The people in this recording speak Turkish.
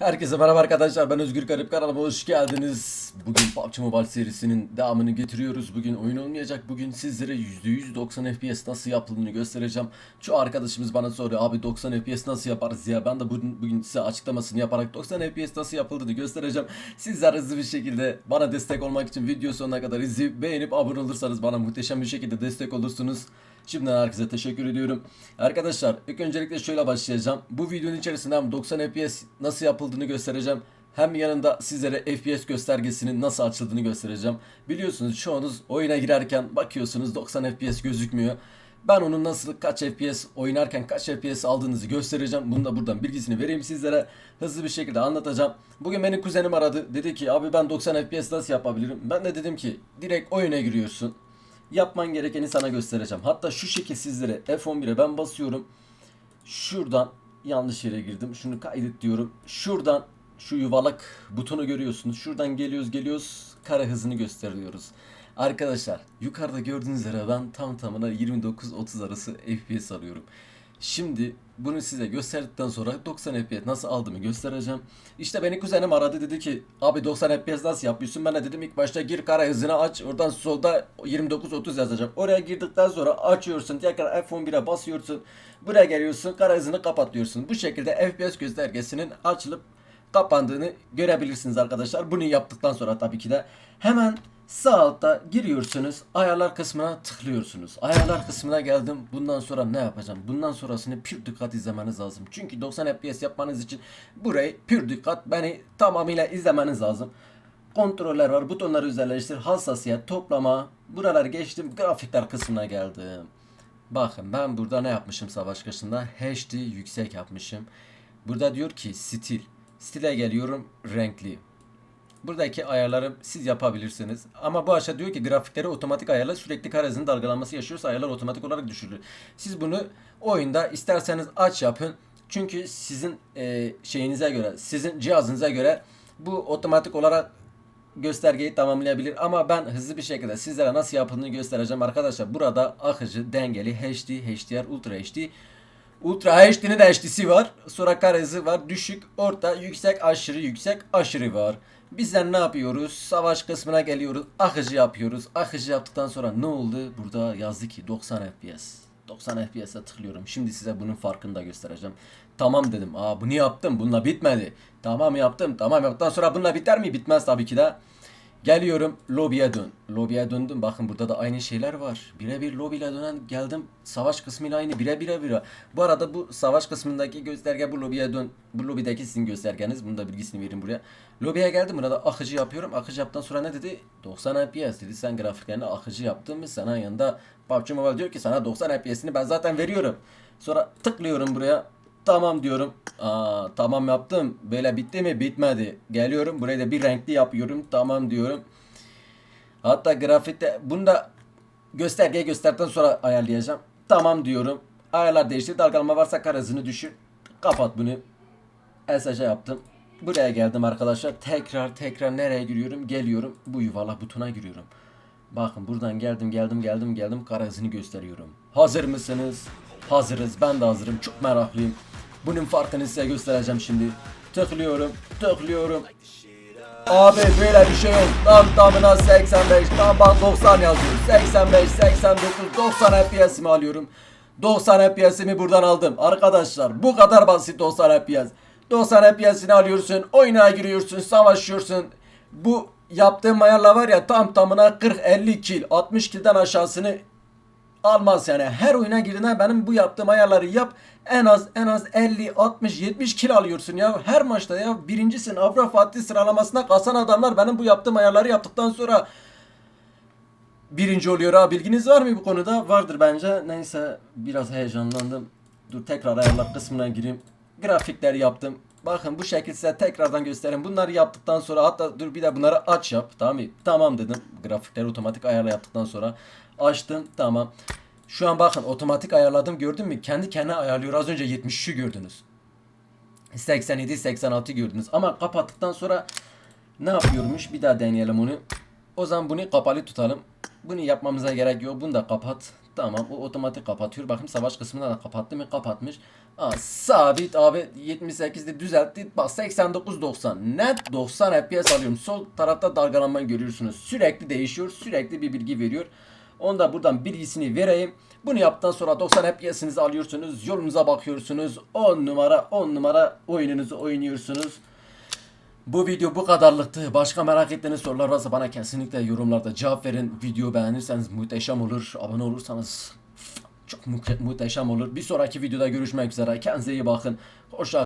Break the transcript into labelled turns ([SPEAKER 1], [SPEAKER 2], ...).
[SPEAKER 1] Herkese merhaba arkadaşlar ben Özgür Garip kanalıma hoş geldiniz. Bugün PUBG Mobile serisinin devamını getiriyoruz. Bugün oyun olmayacak. Bugün sizlere %100 90 FPS nasıl yapıldığını göstereceğim. Çoğu arkadaşımız bana soruyor abi 90 FPS nasıl yaparız ya. Ben de bugün, bugün size açıklamasını yaparak 90 FPS nasıl yapıldığını göstereceğim. Sizler hızlı bir şekilde bana destek olmak için video sonuna kadar izleyip beğenip abone olursanız bana muhteşem bir şekilde destek olursunuz. Şimdiden herkese teşekkür ediyorum. Arkadaşlar ilk öncelikle şöyle başlayacağım. Bu videonun içerisinde hem 90 FPS nasıl yapıldığını göstereceğim. Hem yanında sizlere FPS göstergesinin nasıl açıldığını göstereceğim. Biliyorsunuz çoğunuz oyuna girerken bakıyorsunuz 90 FPS gözükmüyor. Ben onun nasıl kaç FPS oynarken kaç FPS aldığınızı göstereceğim. Bunu da buradan bilgisini vereyim sizlere. Hızlı bir şekilde anlatacağım. Bugün benim kuzenim aradı. Dedi ki abi ben 90 FPS nasıl yapabilirim? Ben de dedim ki direkt oyuna giriyorsun yapman gerekeni sana göstereceğim. Hatta şu şekil sizlere F11'e ben basıyorum. Şuradan yanlış yere girdim. Şunu kaydet diyorum. Şuradan şu yuvarlak butonu görüyorsunuz. Şuradan geliyoruz geliyoruz. Kare hızını gösteriyoruz. Arkadaşlar yukarıda gördüğünüz üzere ben tam tamına 29-30 arası FPS alıyorum. Şimdi bunu size gösterdikten sonra 90 FPS nasıl aldığımı göstereceğim. İşte beni kuzenim aradı dedi ki abi 90 FPS nasıl yapıyorsun? Ben de dedim ilk başta gir kara hızını aç. Oradan solda 29-30 yazacak. Oraya girdikten sonra açıyorsun. Tekrar F11'e basıyorsun. Buraya geliyorsun kara hızını kapatıyorsun. Bu şekilde FPS göstergesinin açılıp kapandığını görebilirsiniz arkadaşlar. Bunu yaptıktan sonra tabii ki de hemen sağ altta giriyorsunuz. Ayarlar kısmına tıklıyorsunuz. Ayarlar kısmına geldim. Bundan sonra ne yapacağım? Bundan sonrasını pür dikkat izlemeniz lazım. Çünkü 90 FPS yapmanız için burayı pür dikkat beni tamamıyla izlemeniz lazım. Kontroller var. Butonları özelleştir. Hassasiyet, toplama. Buraları geçtim. Grafikler kısmına geldim. Bakın ben burada ne yapmışım savaş başında? HD yüksek yapmışım. Burada diyor ki stil. Stile geliyorum renkli. Buradaki ayarları siz yapabilirsiniz. Ama bu aşağı diyor ki grafikleri otomatik ayarla sürekli kare hızının dalgalanması yaşıyorsa ayarlar otomatik olarak düşürülür. Siz bunu oyunda isterseniz aç yapın. Çünkü sizin e, şeyinize göre, sizin cihazınıza göre bu otomatik olarak göstergeyi tamamlayabilir. Ama ben hızlı bir şekilde sizlere nasıl yapıldığını göstereceğim arkadaşlar. Burada akıcı, dengeli, HD, HDR, Ultra HD Ultra HD'nin de HD'si var. Sonra kare hızı var. Düşük, orta, yüksek, aşırı yüksek, aşırı var. Bizler ne yapıyoruz? Savaş kısmına geliyoruz. Akıcı yapıyoruz. Akıcı yaptıktan sonra ne oldu? Burada yazdı ki 90 FPS. 90 FPS'e tıklıyorum. Şimdi size bunun farkını da göstereceğim. Tamam dedim. Aa bunu yaptım. Bununla bitmedi. Tamam yaptım. Tamam yaptıktan sonra bununla biter mi? Bitmez tabii ki de. Geliyorum lobiye dön. Lobiye döndüm. Bakın burada da aynı şeyler var. Birebir lobiyle dönen geldim. Savaş kısmıyla aynı. Bire bire bire. Bu arada bu savaş kısmındaki gösterge bu lobiye dön. Bu lobideki sizin göstergeniz. Bunun da bilgisini verin buraya. Lobiye geldim. Burada akıcı yapıyorum. Akıcı yaptıktan sonra ne dedi? 90 FPS dedi. Sen grafiklerini akıcı yaptın mı? Sana yanında PUBG Mobile diyor ki sana 90 FPS'ini ben zaten veriyorum. Sonra tıklıyorum buraya. Tamam diyorum. Aa, tamam yaptım. Böyle bitti mi? Bitmedi. Geliyorum. Burayı da bir renkli yapıyorum. Tamam diyorum. Hatta grafikte bunu da göstergeye gösterdikten sonra ayarlayacağım. Tamam diyorum. Ayarlar değişti. Dalgalama varsa kare hızını düşür. Kapat bunu. SSC yaptım. Buraya geldim arkadaşlar. Tekrar tekrar nereye giriyorum? Geliyorum. Bu yuvarlak butona giriyorum. Bakın buradan geldim geldim geldim geldim kara hızını gösteriyorum. Hazır mısınız? Hazırız. Ben de hazırım. Çok meraklıyım. Bunun farkını size göstereceğim şimdi. Tıklıyorum. Tıklıyorum. Abi böyle bir şey yok. Tam tamına 85, tam bak 90 yazıyor. 85, 89, 90 FPS'imi alıyorum. 90 FPS'imi buradan aldım. Arkadaşlar bu kadar basit 90 FPS. 90 FPS'ini alıyorsun, oyuna giriyorsun, savaşıyorsun. Bu yaptığım ayarla var ya tam tamına 40-50 kill, 60 kill'den aşağısını almaz yani. Her oyuna girdiğinde benim bu yaptığım ayarları yap. En az en az 50, 60, 70 kill alıyorsun ya. Her maçta ya birincisin. Avra Fatih sıralamasına kasan adamlar benim bu yaptığım ayarları yaptıktan sonra birinci oluyor ha. Bilginiz var mı bu konuda? Vardır bence. Neyse biraz heyecanlandım. Dur tekrar ayarlar kısmına gireyim. Grafikler yaptım. Bakın bu şekilde size tekrardan göstereyim. Bunları yaptıktan sonra hatta dur bir de bunları aç yap. Tamam mı? Tamam dedim. Grafikleri otomatik ayarla yaptıktan sonra açtım. Tamam. Şu an bakın otomatik ayarladım. Gördün mü? Kendi kendine ayarlıyor. Az önce 73'ü gördünüz. 87 86 gördünüz. Ama kapattıktan sonra ne yapıyormuş? Bir daha deneyelim onu. O zaman bunu kapalı tutalım. Bunu yapmamıza gerek yok. Bunu da kapat. Tamam o otomatik kapatıyor. Bakın savaş kısmında da kapattı mı? Kapatmış. Aa, sabit abi 78'de düzeltti. Bak 89-90 net 90 FPS alıyorum. Sol tarafta dalgalanmayı görüyorsunuz. Sürekli değişiyor. Sürekli bir bilgi veriyor. Onu da buradan bilgisini vereyim. Bunu yaptıktan sonra 90 FPS'inizi alıyorsunuz. Yolunuza bakıyorsunuz. 10 numara 10 numara oyununuzu oynuyorsunuz. Bu video bu kadarlıktı. Başka merak ettiğiniz sorular varsa bana kesinlikle yorumlarda cevap verin. Video beğenirseniz muhteşem olur. Abone olursanız çok muhteşem olur. Bir sonraki videoda görüşmek üzere. Kendinize iyi bakın. Hoşça